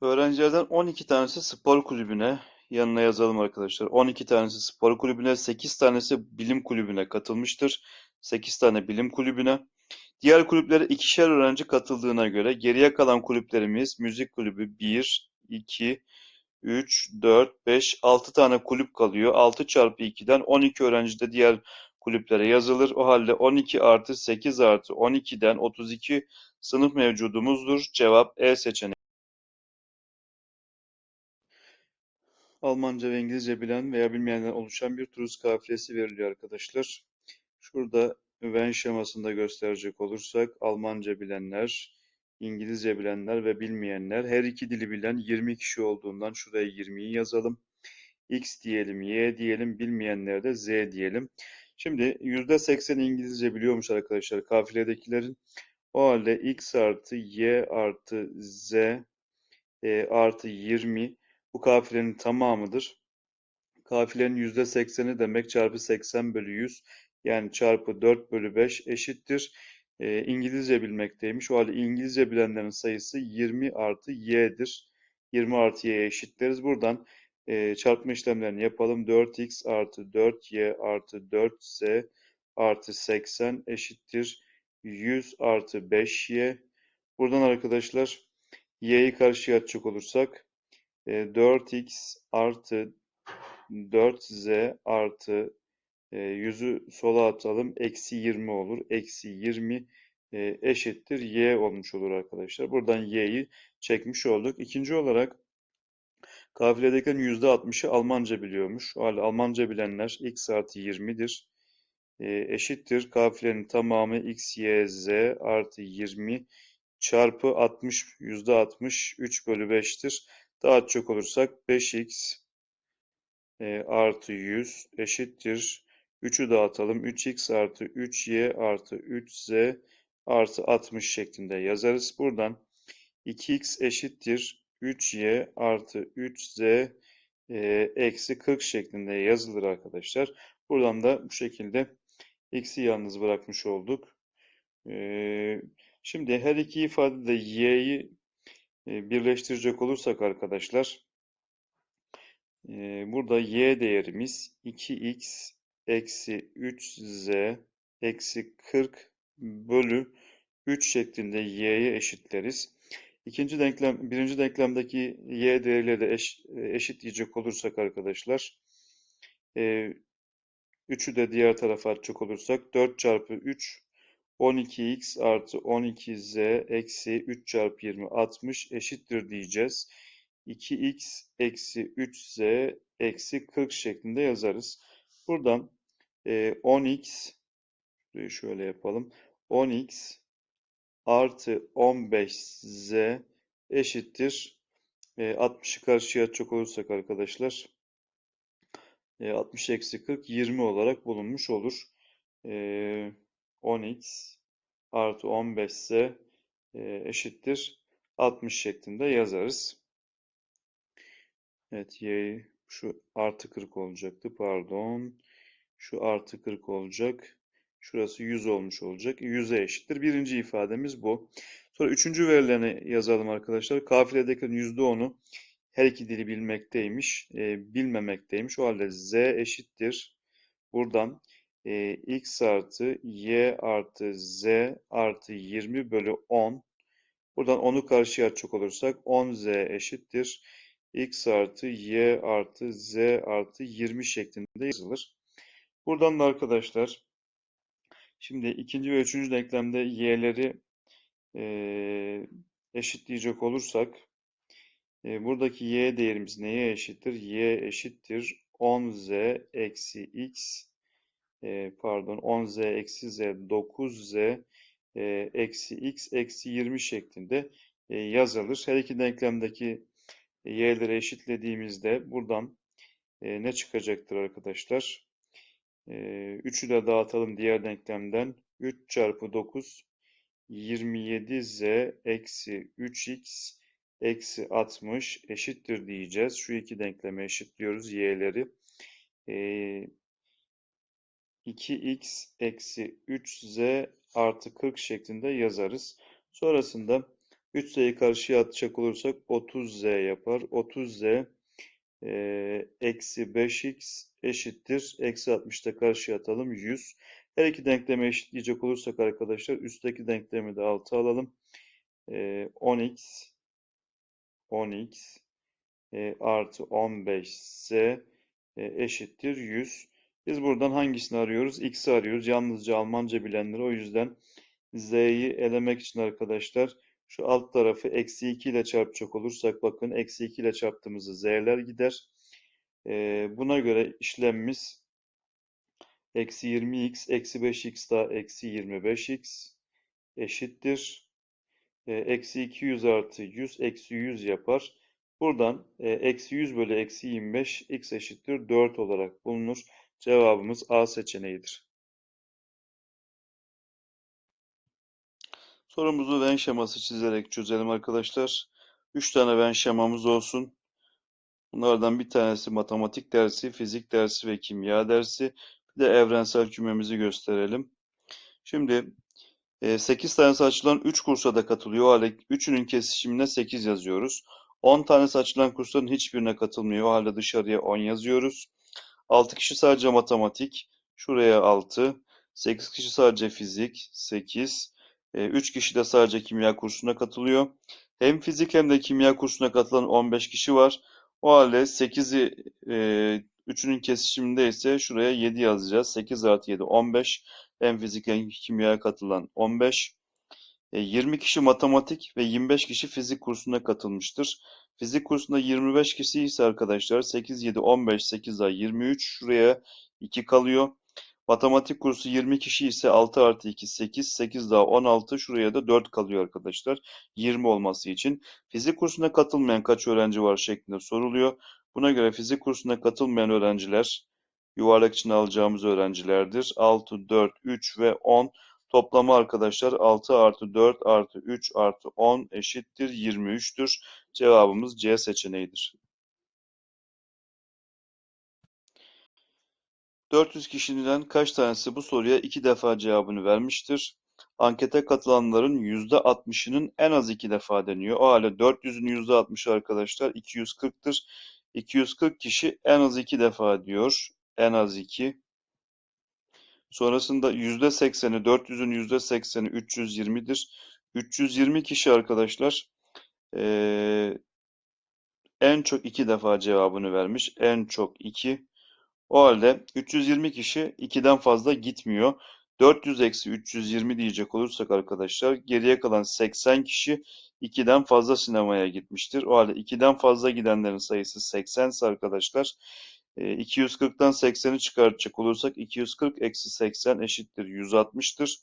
Öğrencilerden 12 tanesi spor kulübüne yanına yazalım arkadaşlar. 12 tanesi spor kulübüne, 8 tanesi bilim kulübüne katılmıştır. 8 tane bilim kulübüne. Diğer kulüplere ikişer öğrenci katıldığına göre geriye kalan kulüplerimiz müzik kulübü 1, 2, 3, 4, 5, 6 tane kulüp kalıyor. 6 çarpı 2'den 12 öğrenci de diğer kulüplere yazılır. O halde 12 artı 8 artı 12'den 32 sınıf mevcudumuzdur. Cevap E seçeneği. Almanca ve İngilizce bilen veya bilmeyenler oluşan bir turist kafilesi veriliyor arkadaşlar. Şurada Venn şemasında gösterecek olursak Almanca bilenler, İngilizce bilenler ve bilmeyenler her iki dili bilen 20 kişi olduğundan şuraya 20'yi yazalım. X diyelim, Y diyelim, bilmeyenlere de Z diyelim. Şimdi %80 İngilizce biliyormuş arkadaşlar kafiledekilerin. O halde X artı Y artı Z e, artı 20 bu kafilenin tamamıdır. Kafilenin %80'i demek çarpı 80 bölü 100 yani çarpı 4 bölü 5 eşittir. E, İngilizce bilmekteymiş. O halde İngilizce bilenlerin sayısı 20 artı y'dir. 20 artı y'ye eşitleriz. Buradan e, çarpma işlemlerini yapalım. 4x artı 4y artı 4z artı 80 eşittir. 100 artı 5y. Buradan arkadaşlar y'yi karşıya atacak olursak e, 4x artı 4z artı e, 100'ü sola atalım. Eksi 20 olur. Eksi 20 e, eşittir y olmuş olur arkadaşlar. Buradan y'yi çekmiş olduk. İkinci olarak kafiledekilerin %60'ı Almanca biliyormuş. O Almanca bilenler x artı 20'dir. E, eşittir. Kafilenin tamamı x, y, z artı 20 çarpı 60 %60 3 bölü 5'tir. Çok olursak 5x e, artı 100 eşittir. 3'ü dağıtalım. 3x artı 3y artı 3z artı 60 şeklinde yazarız. Buradan 2x eşittir 3y artı 3z e, eksi 40 şeklinde yazılır arkadaşlar. Buradan da bu şekilde x'i yalnız bırakmış olduk. E, şimdi her iki ifadede y'yi birleştirecek olursak arkadaşlar e, burada y değerimiz 2x eksi 3z eksi 40 bölü 3 şeklinde y'ye eşitleriz. İkinci denklem, birinci denklemdeki y değerleri de eş, eşitleyecek olursak arkadaşlar, e, 3'ü de diğer tarafa atacak olursak 4 çarpı 3 12x artı 12z eksi 3 çarpı 20 60 eşittir diyeceğiz. 2x eksi 3z eksi 40 şeklinde yazarız. Buradan e, 10x şöyle yapalım. 10x artı 15z eşittir. E, 60'ı karşıya atacak olursak arkadaşlar e, 60 eksi 40 20 olarak bulunmuş olur. E, 10x artı 15z e, eşittir 60 şeklinde yazarız. Evet y şu artı 40 olacaktı pardon. Şu artı 40 olacak. Şurası 100 olmuş olacak. 100'e eşittir. Birinci ifademiz bu. Sonra üçüncü verilerini yazalım arkadaşlar. Kafiledekilerin %10'u her iki dili bilmekteymiş. E, bilmemekteymiş. O halde z eşittir. Buradan e, x artı y artı z artı 20 bölü 10. Buradan 10'u karşıya atacak olursak 10z eşittir. x artı y artı z artı 20 şeklinde yazılır. Buradan da arkadaşlar şimdi ikinci ve üçüncü denklemde y'leri e, eşitleyecek olursak e, buradaki y değerimiz neye eşittir? y eşittir 10z eksi x e, pardon 10z eksi z 9z e, eksi x eksi 20 şeklinde e, yazılır. Her iki denklemdeki y'leri eşitlediğimizde buradan e, ne çıkacaktır arkadaşlar? 3'ü de dağıtalım diğer denklemden. 3 çarpı 9 27z eksi 3x eksi 60 eşittir diyeceğiz. Şu iki denkleme eşitliyoruz y'leri. 2x eksi 3z artı 40 şeklinde yazarız. Sonrasında 3z'yi karşıya atacak olursak 30z yapar. 30z e, eksi 5x eşittir. Eksi 60'da karşıya atalım 100. Her iki denklemi eşitleyecek olursak arkadaşlar üstteki denklemi de 6 alalım. E, 10x 10x e, artı 15z e, eşittir 100. Biz buradan hangisini arıyoruz? X'i arıyoruz. Yalnızca Almanca bilenler. O yüzden z'yi elemek için arkadaşlar şu alt tarafı eksi 2 ile çarpacak olursak bakın eksi 2 ile çarptığımızda z'ler gider. E, buna göre işlemimiz eksi 20x eksi 5x daha eksi 25x eşittir. E, eksi 200 artı 100 eksi 100 yapar. Buradan e, eksi 100 bölü eksi 25 x eşittir 4 olarak bulunur. Cevabımız A seçeneğidir. Sorumuzu Venn şeması çizerek çözelim arkadaşlar. 3 tane Venn şemamız olsun. Bunlardan bir tanesi matematik dersi, fizik dersi ve kimya dersi. Bir de evrensel kümemizi gösterelim. Şimdi 8 e, tanesi açılan 3 kursa da katılıyor. O halde 3'ünün kesişimine 8 yazıyoruz. 10 tanesi açılan kursların hiçbirine katılmıyor. O halde dışarıya 10 yazıyoruz. 6 kişi sadece matematik. Şuraya 6. 8 kişi sadece fizik. 8. 3 kişi de sadece kimya kursuna katılıyor. Hem fizik hem de kimya kursuna katılan 15 kişi var. O halde 8'i e, 3'ünün kesişiminde ise şuraya 7 yazacağız. 8 artı 7 15. Hem fizik hem kimyaya katılan 15. 20 e, kişi matematik ve 25 kişi fizik kursuna katılmıştır. Fizik kursunda 25 kişi ise arkadaşlar 8, 7, 15, 8 daha 23. Şuraya 2 kalıyor. Matematik kursu 20 kişi ise 6 artı 2 8, 8 daha 16. Şuraya da 4 kalıyor arkadaşlar. 20 olması için. Fizik kursuna katılmayan kaç öğrenci var şeklinde soruluyor. Buna göre fizik kursuna katılmayan öğrenciler yuvarlak için alacağımız öğrencilerdir. 6, 4, 3 ve 10. Toplamı arkadaşlar 6 artı 4 artı 3 artı 10 eşittir 23'tür. Cevabımız C seçeneğidir. 400 kişiden kaç tanesi bu soruya iki defa cevabını vermiştir? Ankete katılanların %60'ının en az iki defa deniyor. O halde 400'ün %60'ı arkadaşlar 240'tır. 240 kişi en az iki defa diyor. En az iki. Sonrasında %80'i 400'ün %80'i 320'dir. 320 kişi arkadaşlar en çok iki defa cevabını vermiş. En çok iki. O halde 320 kişi 2'den fazla gitmiyor. 400 eksi 320 diyecek olursak arkadaşlar geriye kalan 80 kişi 2'den fazla sinemaya gitmiştir. O halde 2'den fazla gidenlerin sayısı 80 ise arkadaşlar 240'tan 80'i çıkartacak olursak 240 eksi 80 eşittir 160'tır.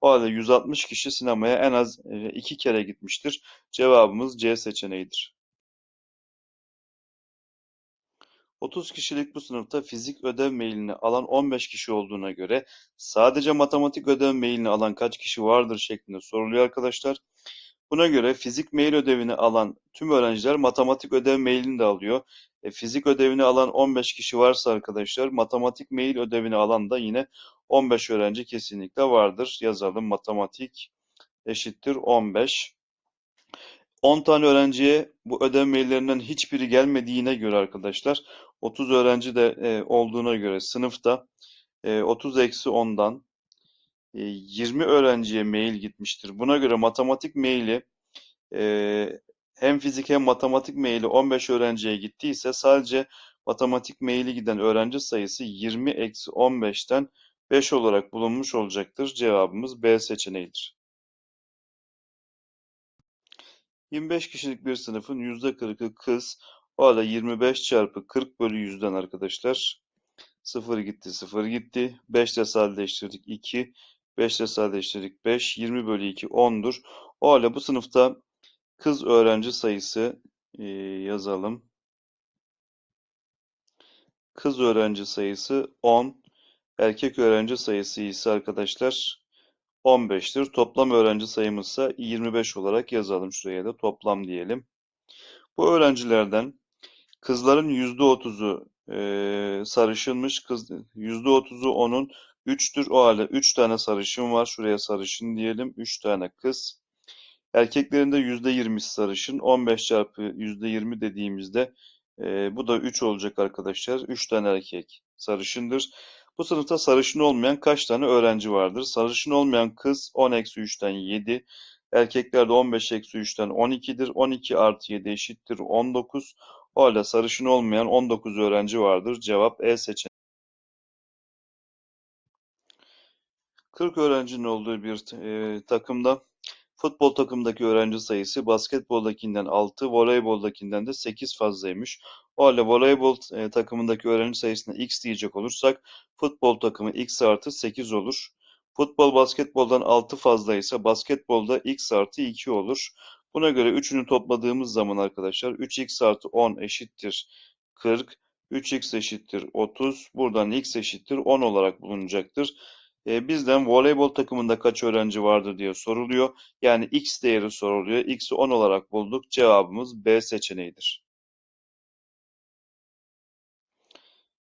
O halde 160 kişi sinemaya en az 2 kere gitmiştir. Cevabımız C seçeneğidir. 30 kişilik bu sınıfta fizik ödev mailini alan 15 kişi olduğuna göre sadece matematik ödev mailini alan kaç kişi vardır şeklinde soruluyor arkadaşlar. Buna göre fizik mail ödevini alan tüm öğrenciler matematik ödev mailini de alıyor. E, fizik ödevini alan 15 kişi varsa arkadaşlar matematik mail ödevini alan da yine 15 öğrenci kesinlikle vardır. Yazalım matematik eşittir 15. 10 tane öğrenciye bu ödev maillerinden hiçbiri gelmediğine göre arkadaşlar 30 öğrenci de e, olduğuna göre sınıfta e, 30 eksi 10'dan e, 20 öğrenciye mail gitmiştir. Buna göre matematik maili e, hem fizik hem matematik maili 15 öğrenciye gittiyse sadece matematik maili giden öğrenci sayısı 20 eksi 15'ten 5 olarak bulunmuş olacaktır. Cevabımız B seçeneğidir. 25 kişilik bir sınıfın %40'ı kız. O halde 25 çarpı 40 bölü 100'den arkadaşlar 0 gitti 0 gitti. 5 ile sadeleştirdik 2. 5 ile sadeleştirdik 5. 20 bölü 2 10'dur. O halde bu sınıfta kız öğrenci sayısı e, yazalım. Kız öğrenci sayısı 10. Erkek öğrenci sayısı ise arkadaşlar 15'tir. Toplam öğrenci sayımız ise 25 olarak yazalım. Şuraya da toplam diyelim. Bu öğrencilerden kızların %30'u e, sarışınmış. Kız, %30'u onun 3'tür. O halde 3 tane sarışın var. Şuraya sarışın diyelim. 3 tane kız. Erkeklerin de %20'si sarışın. 15 çarpı %20 dediğimizde e, bu da 3 olacak arkadaşlar. 3 tane erkek sarışındır. Bu sınıfta sarışın olmayan kaç tane öğrenci vardır? Sarışın olmayan kız 10 eksi 3'ten 7. Erkeklerde 15 eksi 3'ten 12'dir. 12 artı 7 eşittir 19. O halde sarışın olmayan 19 öğrenci vardır. Cevap E seçeneği. 40 öğrencinin olduğu bir e, takımda futbol takımdaki öğrenci sayısı basketboldakinden 6, voleyboldakinden de 8 fazlaymış. O halde voleybol e, takımındaki öğrenci sayısına x diyecek olursak futbol takımı x artı 8 olur. Futbol basketboldan 6 fazlaysa basketbolda x artı 2 olur. Buna göre üçünü topladığımız zaman arkadaşlar 3x artı 10 eşittir 40. 3x eşittir 30. Buradan x eşittir 10 olarak bulunacaktır. E, bizden voleybol takımında kaç öğrenci vardır diye soruluyor. Yani x değeri soruluyor. x'i 10 olarak bulduk. Cevabımız B seçeneğidir.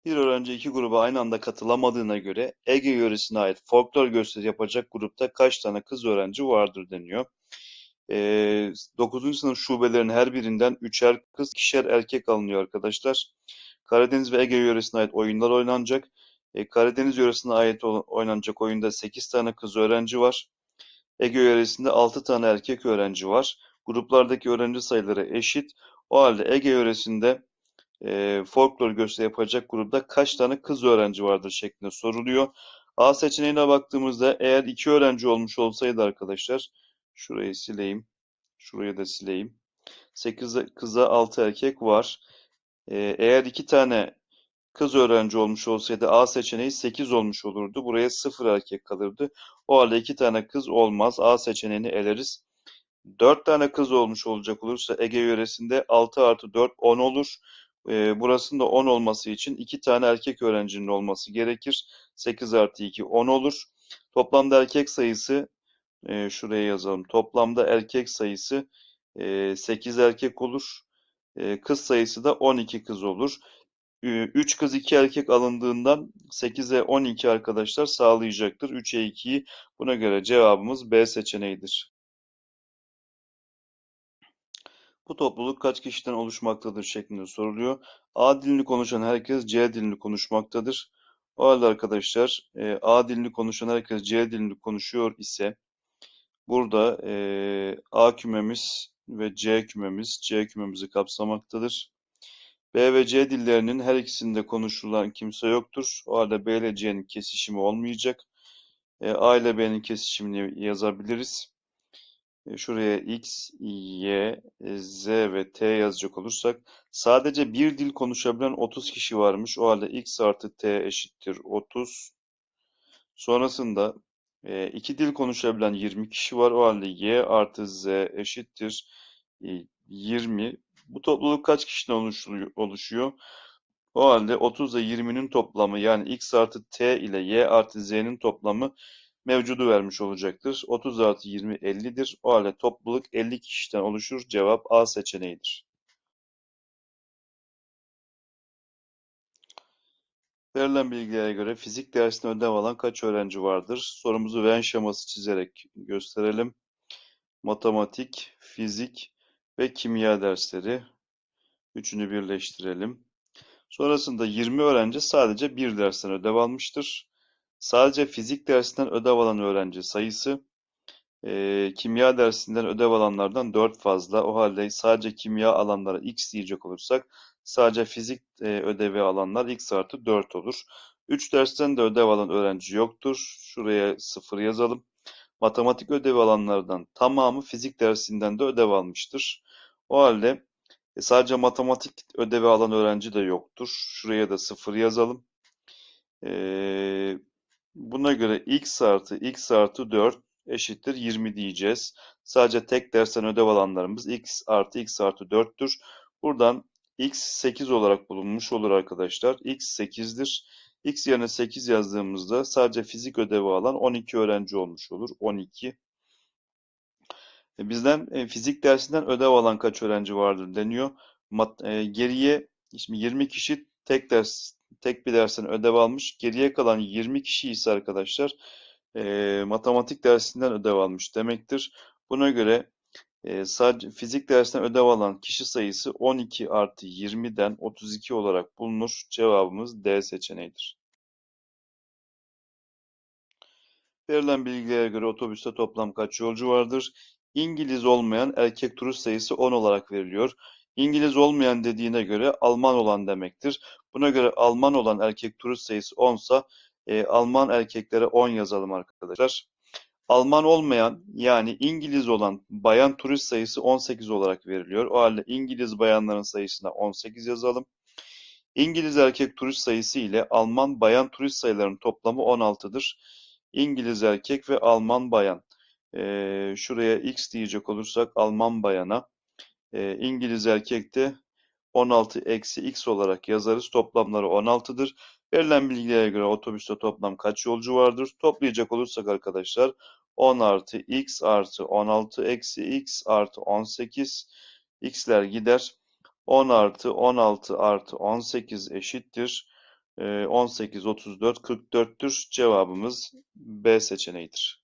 Bir öğrenci iki gruba aynı anda katılamadığına göre Ege yöresine ait folklor gösteri yapacak grupta kaç tane kız öğrenci vardır deniyor. E, 9. sınıf şubelerinin her birinden üçer kız, ikişer erkek alınıyor arkadaşlar. Karadeniz ve Ege yöresine ait oyunlar oynanacak. E, Karadeniz yöresine ait oynanacak oyunda 8 tane kız öğrenci var. Ege yöresinde 6 tane erkek öğrenci var. Gruplardaki öğrenci sayıları eşit. O halde Ege yöresinde e, folklor gösteri yapacak grupta kaç tane kız öğrenci vardır şeklinde soruluyor. A seçeneğine baktığımızda eğer iki öğrenci olmuş olsaydı arkadaşlar şurayı sileyim. Şurayı da sileyim. 8 kıza 6 erkek var. E, eğer iki tane kız öğrenci olmuş olsaydı A seçeneği 8 olmuş olurdu. Buraya 0 erkek kalırdı. O halde 2 tane kız olmaz. A seçeneğini eleriz. 4 tane kız olmuş olacak olursa Ege yöresinde 6 artı 4 10 olur. E, burasında 10 olması için 2 tane erkek öğrencinin olması gerekir. 8 artı 2 10 olur. Toplamda erkek sayısı e, şuraya yazalım. Toplamda erkek sayısı e, 8 erkek olur. E, kız sayısı da 12 kız olur. 3 kız 2 erkek alındığından 8'e 12 arkadaşlar sağlayacaktır. 3'e 2'yi buna göre cevabımız B seçeneğidir. Bu topluluk kaç kişiden oluşmaktadır şeklinde soruluyor. A dilini konuşan herkes C dilini konuşmaktadır. O halde arkadaşlar e, A dilini konuşan herkes C dilini konuşuyor ise burada e, A kümemiz ve C kümemiz C kümemizi kapsamaktadır. B ve C dillerinin her ikisinde konuşulan kimse yoktur. O halde B ile C'nin kesişimi olmayacak. E, A ile B'nin kesişimini yazabiliriz. E, şuraya X, Y, Z ve T yazacak olursak sadece bir dil konuşabilen 30 kişi varmış. O halde X artı T eşittir 30. Sonrasında e, iki dil konuşabilen 20 kişi var. O halde Y artı Z eşittir 20. Bu topluluk kaç kişiden oluşuyor? O halde 30 ile 20'nin toplamı yani x artı t ile y artı z'nin toplamı mevcudu vermiş olacaktır. 30 artı 20 50'dir. O halde topluluk 50 kişiden oluşur. Cevap A seçeneğidir. Verilen bilgilere göre fizik dersinde ödev alan kaç öğrenci vardır? Sorumuzu Venn şeması çizerek gösterelim. Matematik, fizik ve kimya dersleri. Üçünü birleştirelim. Sonrasında 20 öğrenci sadece bir dersten ödev almıştır. Sadece fizik dersinden ödev alan öğrenci sayısı e, kimya dersinden ödev alanlardan 4 fazla. O halde sadece kimya alanlara x diyecek olursak sadece fizik e, ödevi alanlar x artı 4 olur. 3 dersten de ödev alan öğrenci yoktur. Şuraya 0 yazalım. Matematik ödevi alanlardan tamamı fizik dersinden de ödev almıştır. O halde e, sadece matematik ödevi alan öğrenci de yoktur. Şuraya da 0 yazalım. E, buna göre x artı x artı 4 eşittir 20 diyeceğiz. Sadece tek dersten ödev alanlarımız x artı x artı 4'tür. Buradan x 8 olarak bulunmuş olur arkadaşlar. x 8'dir. x yerine 8 yazdığımızda sadece fizik ödevi alan 12 öğrenci olmuş olur. 12. E, bizden e, fizik dersinden ödev alan kaç öğrenci vardır deniyor. E, geriye şimdi 20 kişi tek ders tek bir dersten ödev almış. Geriye kalan 20 kişi ise arkadaşlar e, matematik dersinden ödev almış demektir. Buna göre Ee, sadece fizik dersinden ödev alan kişi sayısı 12 artı 20'den 32 olarak bulunur. Cevabımız D seçeneğidir. Verilen bilgilere göre otobüste toplam kaç yolcu vardır? İngiliz olmayan erkek turist sayısı 10 olarak veriliyor. İngiliz olmayan dediğine göre Alman olan demektir. Buna göre Alman olan erkek turist sayısı 10 sa e, Alman erkeklere 10 yazalım arkadaşlar. Alman olmayan yani İngiliz olan bayan turist sayısı 18 olarak veriliyor. O halde İngiliz bayanların sayısına 18 yazalım. İngiliz erkek turist sayısı ile Alman bayan turist sayılarının toplamı 16'dır. İngiliz erkek ve Alman bayan. Ee, şuraya X diyecek olursak Alman bayana. Ee, İngiliz erkek de 16 eksi X olarak yazarız. Toplamları 16'dır. Verilen bilgilere göre otobüste toplam kaç yolcu vardır? Toplayacak olursak arkadaşlar 10 artı X artı 16 eksi X artı 18 X'ler gider. 10 artı 16 artı 18 eşittir. Ee, 18, 34, 44'tür. Cevabımız B seçeneğidir.